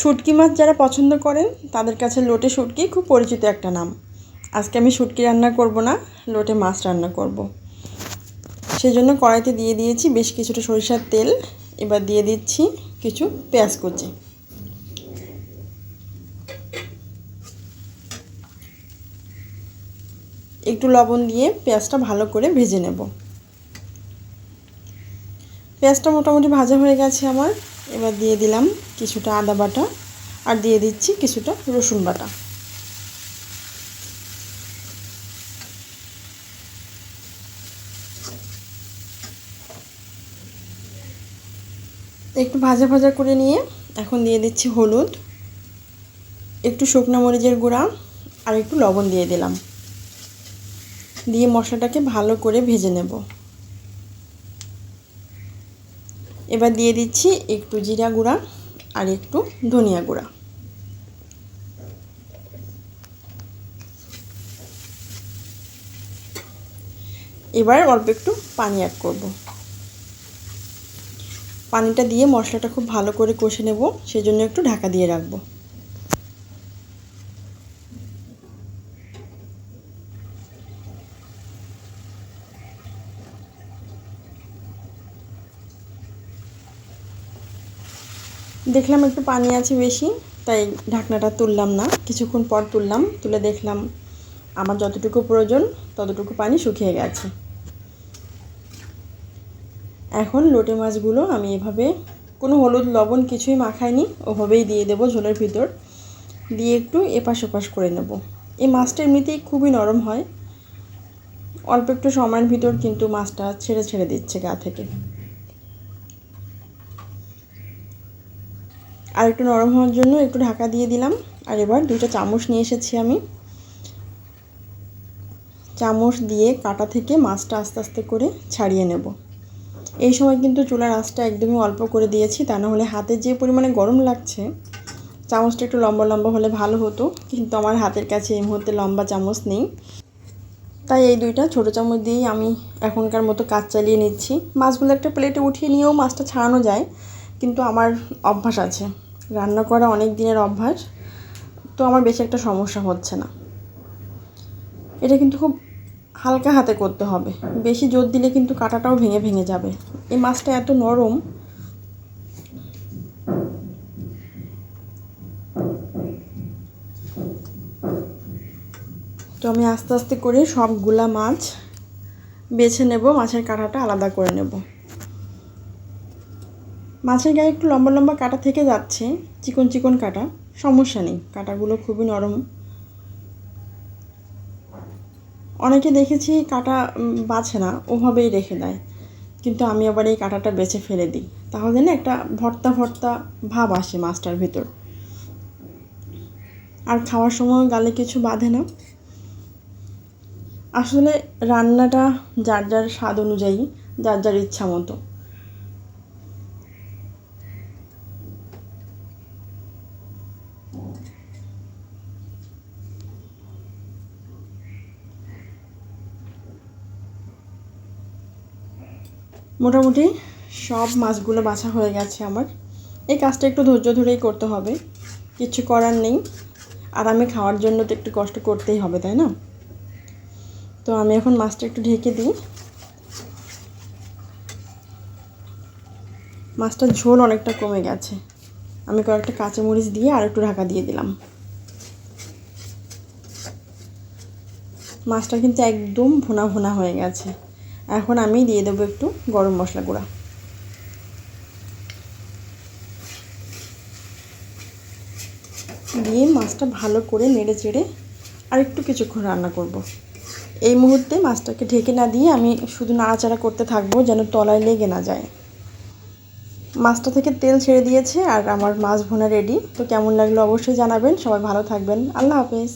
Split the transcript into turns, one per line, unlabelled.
শুটকি মাছ যারা পছন্দ করেন, তাদের কাছে লোটে শুটকি খুব পরিচিত একটা নাম। আজকে আমি শুটকি রান্না করব না, লোটে মাছ রান্না করব। সেই জন্য কড়াইতে দিয়ে দিয়েছি বেশ কিছুটা সরিষার তেল, এবার দিয়ে দিচ্ছি কিছু পেঁয়াজ কুচি। একটু লবণ দিয়ে পেঁয়াজটা ভালো করে ভেজে নেব। পেঁয়াজটা মোটামুটি ভাজা হয়ে গেছে আমার। এবার দিয়ে দিলাম কিছুটা আদা বাটা আর দিয়ে দিচ্ছি কিছুটা রসুন বাটা। একটু ভাজা ভাজা করে নিয়ে এখন দিয়ে দিচ্ছি হলুদ, একটু শুকনো মরিচের গুঁড়া আর একটু লবণ দিয়ে দিলাম। দিয়ে মশলাটাকে ভালো করে ভেজে নেব। এবার দিয়ে দিচ্ছি একটু জিরা গুঁড়া আর একটু ধনিয়া গুঁড়া। এবার অল্প একটু পানি অ্যাড করব। পানিটা দিয়ে মশলাটা খুব ভালো করে কষে নেব, সেজন্য একটু ঢাকা দিয়ে রাখব। দেখলাম একটু পানি আছে বেশি, তাই ঢাকনাটা তুললাম না। কিছুক্ষণ পর তুললাম, তুলে দেখলাম আমার যতটুকু প্রয়োজন, ততটুকু পানি শুকিয়ে গেছে। এখন লোটে মাছগুলো আমি এভাবে কোনো হলুদ, লবণ কিছুই মাখাইনি, ওভাবেই দিয়ে দেবো ঝোলের ভিতর। দিয়ে একটু এপাশ ওপাশ করে নেব। এই মাছটা এমনিতেই খুবই নরম হয়। অল্প একটু সময়ের ভিতর কিন্তু মাছটা ছেড়ে ছেড়ে দিচ্ছে গা থেকে। আর একটু নরম হওয়ার জন্য একটু ঢাকা দিয়ে দিলাম। আর এবার দুইটা চামচ নিয়ে এসেছি আমি। চামচ দিয়ে কাটা থেকে মাছটা আস্তে আস্তে করে ছাড়িয়ে নেব। এই সময় কিন্তু চুলার আঁচটা একদমই অল্প করে দিয়েছি, তা না হলে হাতে যে পরিমাণে গরম লাগছে, চামচটা একটু লম্বা লম্বা হলে ভালো হতো। কিন্তু আমার হাতের কাছে এই মুহূর্তে লম্বা চামচ নেই। তাই এই দুইটা ছোটো চামচ দিয়েই আমি এখনকার মতো কাজ চালিয়ে নিচ্ছি। মাছগুলো একটা প্লেটে উঠিয়ে নিয়েও মাছটা ছাড়ানো যায়, কিন্তু আমার অভ্যাস আছে। রান্না করা অনেক দিনের অভ্যাস, তো আমার বেশি একটা সমস্যা হচ্ছে না। এটা কিন্তু খুব হালকা হাতে করতে হবে। বেশি জোর দিলে কিন্তু কাঁটাটাও ভেঙে ভেঙে যাবে। এই মাছটা এত নরম। তো আমি আস্তে আস্তে করে সবগুলা মাছ বেছে নেব, মাছের কাঁটাটা আলাদা করে নেব। মাছের গায়ে একটু লম্বা লম্বা কাটা থেকে যাচ্ছে, চিকন চিকন কাটা। সমস্যা নেই, কাটাগুলো খুবই নরম। অনেকে দেখেছি কাটা বাছে না, ওভাবেই রেখে দেয়। কিন্তু আমি আবার এই কাঁটাটা বেছে ফেলে দিই। তাহলে না একটা ভর্তা ভর্তা ভাব আসে মাছটার ভিতর। আর খাওয়ার সময় গালে কিছু বাঁধে না। আসলে রান্নাটা যার যার স্বাদ অনুযায়ী, যার যার ইচ্ছা মতো। মোটামুটি সব মাছগুলো বাছা হয়ে গেছে আমার। এই কাজটা একটু ধৈর্য ধরেই করতে হবে। কিছু করার নেই। আর আমি খাওয়ার জন্য তো একটু কষ্ট করতেই হবে, তাই না? তো আমি এখন মাছটা একটু ঢেকে দিই। মাছটার ঝোল অনেকটা কমে গেছে। আমি কয়েকটা কাঁচামরিচ দিয়ে আর একটু ঢাকা দিয়ে দিলাম। মাছটা কিন্তু একদম ভোনা ভোনা হয়ে গেছে। এখন আমি দিয়ে দেবো একটু গরম মশলা গুঁড়া। দিয়ে মাছটা ভালো করে নেড়ে চেড়ে আর একটু কিছুক্ষণ রান্না করব। এই মুহূর্তে মাছটাকে ঢেকে না দিয়ে আমি শুধু নাড়াচাড়া করতে থাকব যেন তলায় লেগে না যায়। মাছটা থেকে তেল ছেড়ে দিয়েছে আর আমার মাছ ভোনা রেডি তো কেমন লাগল অবশ্যই জানাবেন। সবাই ভালো থাকবেন। আল্লাহ হাফেজ।